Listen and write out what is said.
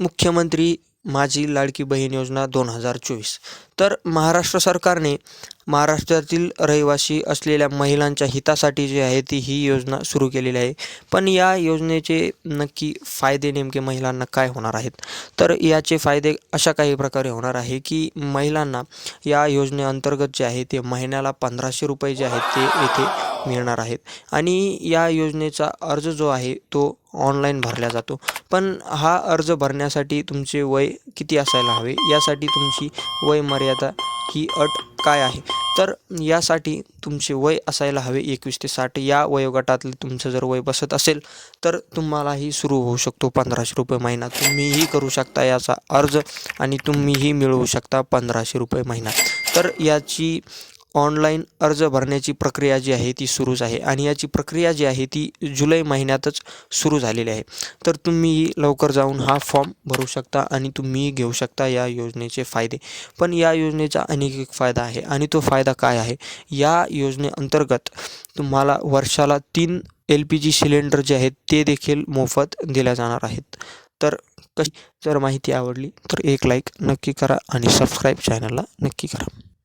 मुख्यमंत्री माझी लाडकी बहीण योजना दोन हजार चोवीस. तर महाराष्ट्र सरकारने महाराष्ट्रातील रहिवासी असलेल्या महिलांच्या हितासाठी जी आहे ती ही योजना सुरू केलेली आहे. पण या योजनेचे नक्की फायदे नेमके महिलांना काय होणार आहेत? तर याचे फायदे अशा काही प्रकारे होणार आहे की महिलांना या योजनेअंतर्गत जे आहे ते महिन्याला पंधराशे रुपये जे आहेत ते येथे मिळणार आहेत. आणि या योजनेचा अर्ज जो आहे तो ऑनलाईन भरला जातो. पण हा अर्ज भरण्यासाठी तुमचे वय किती असायला हवे? यासाठी तुमची वय मर्यादा ही अट काय आहे? तर यासाठी तुमचे वय असायला हवे एकवीस ते साठ. या वयोगटातले तुमचं जर वय बसत असेल तर तुम्हालाही सुरू होऊ शकतो पंधराशे रुपये महिना. तुम्हीही करू शकता याचा अर्ज आणि तुम्हीही मिळवू शकता पंधराशे रुपये महिना. तर याची ऑनलाईन अर्ज भरण्याची प्रक्रिया जी आहे ती सुरूच आहे आणि याची प्रक्रिया जी आहे ती जुलै महिन्यातच सुरू झालेली आहे. तर तुम्ही लवकर जाऊन हा फॉर्म भरू शकता आणि तुम्हीही घेऊ शकता या योजनेचे फायदे. पण या योजनेचा अनेक एक फायदा आहे आणि तो फायदा काय आहे? या योजनेअंतर्गत तुम्हाला वर्षाला तीन एल पी जी सिलेंडर जे आहेत ते देखील मोफत दिल्या जाणार आहेत. तर कशी जर माहिती आवडली तर एक लाईक नक्की करा आणि सबस्क्राईब चॅनलला नक्की करा.